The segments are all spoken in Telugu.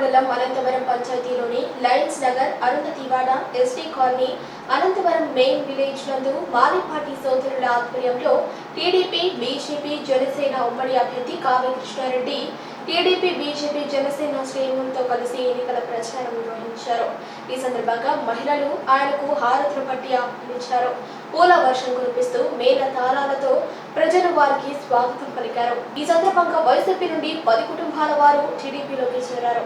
మండలం Anantavaram పంచాయతీలోని lions Nagar Arundhativada ST colony Anantavaram main village నందు మాలిపాటి సోదరుల ఆధ్వర్యంలో టీడీపీ బీజేపీ జనసేన ఉమ్మడి అభ్యర్థి కావ్య కృష్ణారెడ్డి టీడీపీ బీజేపీ జనసేన శ్రేణులతో కలిసి ఎన్నికల ప్రచారం నిర్వహించారు. ఈ సందర్భంగా మహిళలు ఆయనకు హారతులు పట్టి ఆహ్వానించారు పూల వర్షం కురిపిస్తూ మేల తాళాలతో ప్రజలు వారికి స్వాగతం పలికారు. ఈ సందర్భంగా వైసీపీ నుండి పది కుటుంబాల వారు టీడీపీలోకి చేరారు.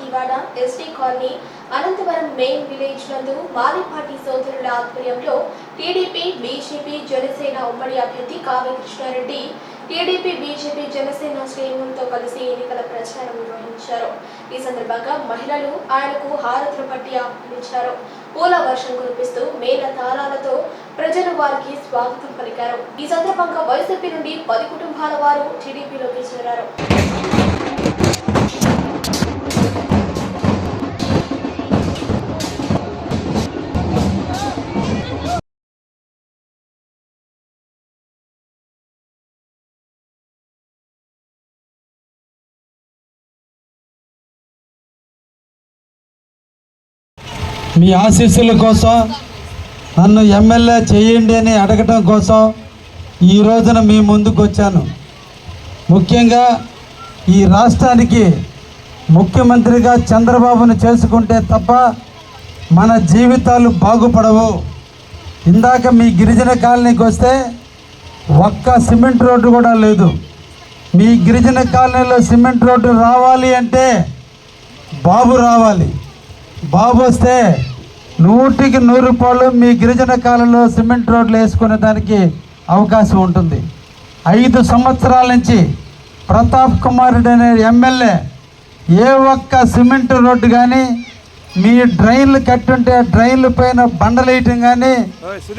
తివాడ ST colony Anantavaram main village నందు మాలిపాటి సోదరుల ఆధ్వర్యంలో టీడీపీ బీజేపీ జనసేన ఉమ్మడి అభ్యర్థి కావ్య కృష్ణారెడ్డి టీడీపీ బీజేపీ జనసేన శ్రేణులతో కలిసి ఎన్నికల ప్రచారం నిర్వహించారు. ఈ సందర్భంగా మహిళలు ఆయనకు హారతులు పట్టి ఆహ్వానించారు పూల వర్షం కురిపిస్తూ మేల తాళాలతో ప్రజలు వారికి స్వాగతం పలికారు. ఈ సందర్భంగా వైసీపీ నుండి పది కుటుంబాల వారు టీడీపీలోకి చేరారు. మీ ఆశీస్సుల కోసం నన్ను ఎమ్మెల్యే చేయండి అని అడగటం కోసం ఈ రోజున మీ ముందుకు వచ్చాను. ముఖ్యంగా ఈ రాష్ట్రానికి ముఖ్యమంత్రిగా చంద్రబాబును చేసుకుంటే తప్ప మన జీవితాలు బాగుపడవు. ఇందాక మీ గిరిజన కాలనీకి వస్తే ఒక్క సిమెంట్ రోడ్డు కూడా లేదు. మీ గిరిజన కాలనీలో సిమెంట్ రోడ్డు రావాలి అంటే బాబు రావాలి. బాబు వస్తే నూటికి నూరు రూపాయలు మీ గిరిజన కాలంలో సిమెంట్ రోడ్లు వేసుకునే దానికి అవకాశం ఉంటుంది. ఐదు సంవత్సరాల నుంచి ప్రతాప్ కుమార్ రెడ్డి అనే ఎమ్మెల్యే ఏ ఒక్క సిమెంట్ రోడ్డు కానీ మీ డ్రైన్లు కట్టుంటే డ్రైన్ల పైన బండలు వేయటం కానీ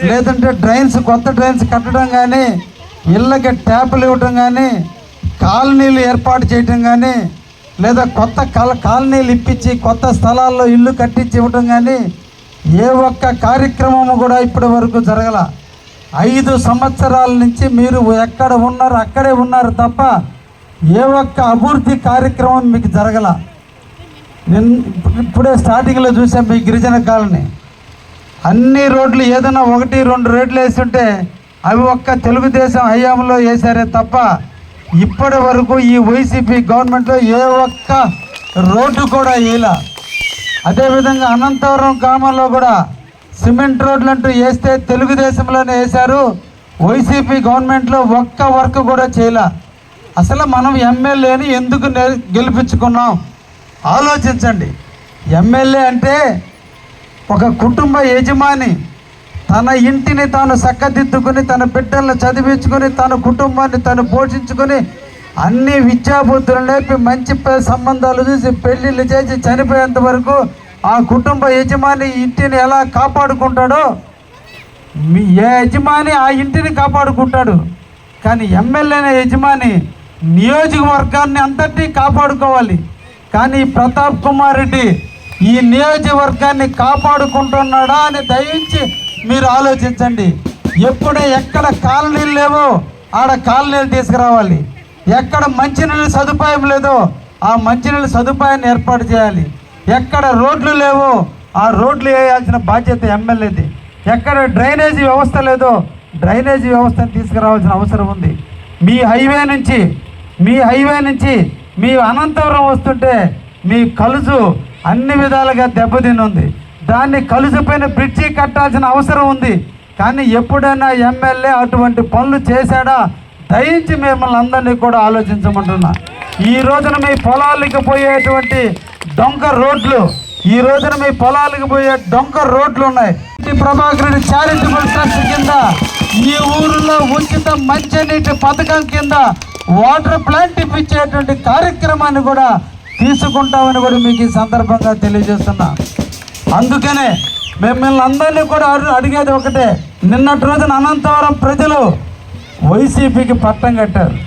లేదంటే డ్రైన్స్ కొత్త డ్రైన్స్ కట్టడం కానీ ఇళ్ళకి ట్యాపులు ఇవ్వటం కానీ కాలనీలు ఏర్పాటు చేయటం కానీ లేదా కొత్త కాల కాలనీలు ఇప్పించి కొత్త స్థలాల్లో ఇల్లు కట్టించి ఇవ్వడం కానీ ఏ ఒక్క కార్యక్రమము కూడా ఇప్పటి వరకు జరగల. ఐదు సంవత్సరాల నుంచి మీరు ఎక్కడ ఉన్నారు అక్కడే ఉన్నారు తప్ప ఏ ఒక్క అభివృద్ధి కార్యక్రమం మీకు జరగల. ఇప్పుడే స్టార్టింగ్లో చూసాం మీ గిరిజన కాలనీ. అన్ని రోడ్లు ఏదైనా ఒకటి రెండు రోడ్లు వేస్తుంటే అవి ఒక్క తెలుగుదేశం హయాంలో వేశారే తప్ప ఇప్పటి వరకు ఈ వైసీపీ గవర్నమెంట్లో ఏ ఒక్క రోడ్డు కూడా వేయలా. అదేవిధంగా అనంతపురం గ్రామంలో కూడా సిమెంట్ రోడ్లు అంటూ వేస్తే తెలుగుదేశంలోనే వేశారు. వైసీపీ గవర్నమెంట్లో ఒక్క వర్క్ కూడా చేయలే. అసలు మనం ఎమ్మెల్యేని ఎందుకు గెలిపించుకున్నాం? ఆలోచించండి. ఎమ్మెల్యే అంటే ఒక కుటుంబ యజమాని. తన ఇంటిని తాను చక్కదిద్దుకుని తన బిడ్డలను చదివించుకొని తన కుటుంబాన్ని తను పోషించుకొని అన్ని విద్యాబుద్ధులు నేర్పి మంచి పే- సంబంధాలు చూసి పెళ్ళిళ్ళు చేసి చనిపోయేంత వరకు ఆ కుటుంబ యజమాని ఇంటిని ఎలా కాపాడుకుంటాడో మీ ఏ యజమాని ఆ ఇంటిని కాపాడుకుంటాడు. కానీ ఎమ్మెల్యే అనే యజమాని నియోజకవర్గాన్ని అంతటినీ కాపాడుకోవాలి. కానీ ప్రతాప్ కుమార్ రెడ్డి ఈ నియోజకవర్గాన్ని కాపాడుకుంటున్నాడా అని దయించి మీరు ఆలోచించండి. ఎప్పుడు ఎక్కడ కాలనీలు లేవో ఆడ కాలనీలు తీసుకురావాలి. ఎక్కడ మంచినీళ్ళ సదుపాయం లేదో ఆ మంచినీళ్ళ సదుపాయాన్ని ఏర్పాటు చేయాలి. ఎక్కడ రోడ్లు లేవో ఆ రోడ్లు వేయాల్సిన బాధ్యత ఎమ్మెల్యేది. ఎక్కడ డ్రైనేజీ వ్యవస్థ లేదో డ్రైనేజీ వ్యవస్థను తీసుకురావాల్సిన అవసరం ఉంది. మీ హైవే నుంచి మీ హైవే నుంచి మీ అనంతపురం వస్తుంటే మీ కలుసు అన్ని విధాలుగా దెబ్బతినుంది. దాన్ని కలిసిపోయిన బ్రిడ్జి కట్టాల్సిన అవసరం ఉంది. కానీ ఎప్పుడైనా ఎమ్మెల్యే అటువంటి పనులు చేశాడా? దయించి మిమ్మల్ని అందరినీ కూడా ఆలోచించమంటున్నా. ఈ రోజున మీ పొలాలకు పోయేటువంటి డొంక రోడ్లు ఈ రోజున మీ పొలాలకు పోయే డొంక రోడ్లు ఉన్నాయి. ఈ ప్రభాకర్ రెడ్డి చారిటబుల్ ట్రస్ట్ కింద ఈ ఊరిలో ఉచిత మంచినీటి పథకం కింద వాటర్ ప్లాంట్ ఇప్పించేటువంటి కార్యక్రమాన్ని కూడా తీసుకుంటామని కూడా మీకు ఈ సందర్భంగా తెలియజేస్తున్నా. అందుకనే మిమ్మల్ని అందరినీ కూడా అడిగేది ఒకటే. నిన్నటి రోజున అనంతవరం ప్రజలు వైసీపీకి పట్టం కట్టారు.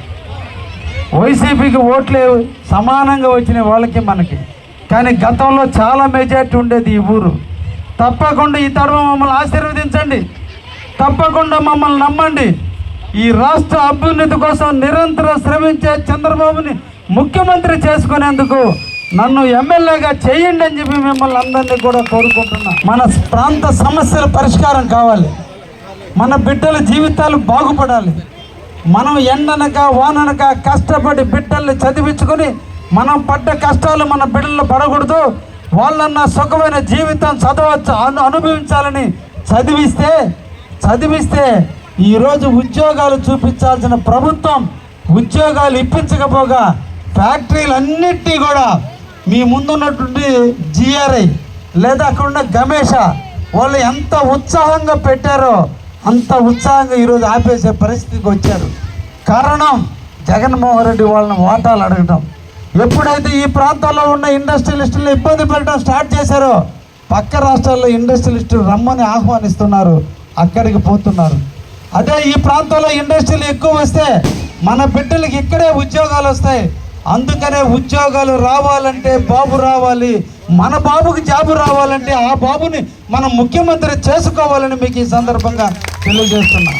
వైసీపీకి ఓట్లే సమానంగా వచ్చిన వాళ్ళకి మనకి. కానీ గతంలో చాలా మెజార్టీ ఉండేది ఈ ఊరు. తప్పకుండా ఈ తరం మమ్మల్ని ఆశీర్వదించండి. తప్పకుండా మమ్మల్ని నమ్మండి. ఈ రాష్ట్ర అభ్యున్నతి కోసం నిరంతరం శ్రమించే చంద్రబాబుని ముఖ్యమంత్రి చేసుకునేందుకు నన్ను ఎమ్మెల్యేగా చేయండి అని చెప్పి మిమ్మల్ని అందరినీ కూడా కోరుకుంటున్నా. మన ప్రాంత సమస్యల పరిష్కారం కావాలి. మన బిడ్డల జీవితాలు బాగుపడాలి. మనం ఎండనక వాననక కష్టపడి బిడ్డల్ని చదివించుకొని మనం పడ్డ కష్టాలు మన బిడ్డలు పడకూడదు. వాళ్ళన్న సుఖమైన జీవితం చదవచ్చు అను అనుభవించాలని చదివిస్తే చదివిస్తే ఈరోజు ఉద్యోగాలు చూపించాల్సిన ప్రభుత్వం ఉద్యోగాలు ఇప్పించకపోగా ఫ్యాక్టరీలన్నిటినీ కూడా మీ ముందున్నటువంటి జిఆర్ఐ లేదా అక్కడ ఉన్న గమేష వాళ్ళు ఎంత ఉత్సాహంగా పెట్టారో అంత ఉత్సాహంగా ఈరోజు ఆపేసే పరిస్థితికి వచ్చారు. కారణం జగన్మోహన్ రెడ్డి వాళ్ళని వాటాలు అడగటం. ఎప్పుడైతే ఈ ప్రాంతంలో ఉన్న ఇండస్ట్రియలిస్టులు ఇబ్బంది పెట్టడం స్టార్ట్ చేశారో పక్క రాష్ట్రాల్లో ఇండస్ట్రియలిస్టులు రమ్మని ఆహ్వానిస్తున్నారు అక్కడికి పోతున్నారు. అదే ఈ ప్రాంతంలో ఇండస్ట్రీలు ఎక్కువ వస్తే మన బిడ్డలకి ఇక్కడే ఉద్యోగాలు వస్తాయి. అందుకనే ఉద్యోగాలు రావాలంటే బాబు రావాలి మన బాబుకి జాబు రావాలంటే ఆ బాబుని మనం ముఖ్యమంత్రి చేసుకోవాలని మీకు ఈ సందర్భంగా తెలియజేస్తున్నా.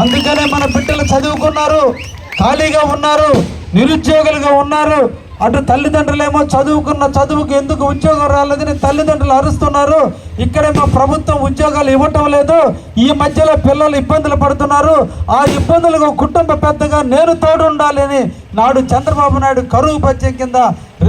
అందుకనే మన బిడ్డలు చదువుకున్నారు ఖాళీగా ఉన్నారు నిరుద్యోగులుగా ఉన్నారు అటు తల్లిదండ్రులేమో చదువుకున్న చదువుకు ఎందుకు ఉద్యోగం రాలేదని తల్లిదండ్రులు అరుస్తున్నారు. ఇక్కడే మా ప్రభుత్వం ఉద్యోగాలు ఇవ్వటం లేదు. ఈ మధ్యలో పిల్లలు ఇబ్బందులు పడుతున్నారు. ఆ ఇబ్బందులకు కుటుంబ పెద్దగా నేను తోడు ఉండాలని నాడు చంద్రబాబు నాయుడు కరువు పద్యం కింద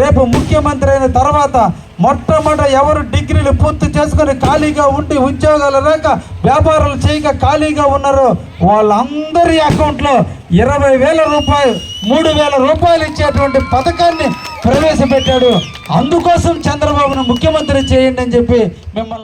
రేపు ముఖ్యమంత్రి అయిన తర్వాత మొట్టమొదట ఎవరు డిగ్రీలు పూర్తి చేసుకొని ఖాళీగా ఉండి ఉద్యోగాలు లేక వ్యాపారాలు చేయక ఖాళీగా ఉన్నారో వాళ్ళందరి అకౌంట్లో ఇరవై వేల రూపాయలు మూడు వేల రూపాయలు ఇచ్చేటువంటి పథకాన్ని ప్రవేశపెట్టాడు. అందుకోసం చంద్రబాబును ముఖ్యమంత్రి చేయండి అని చెప్పి మిమ్మల్ని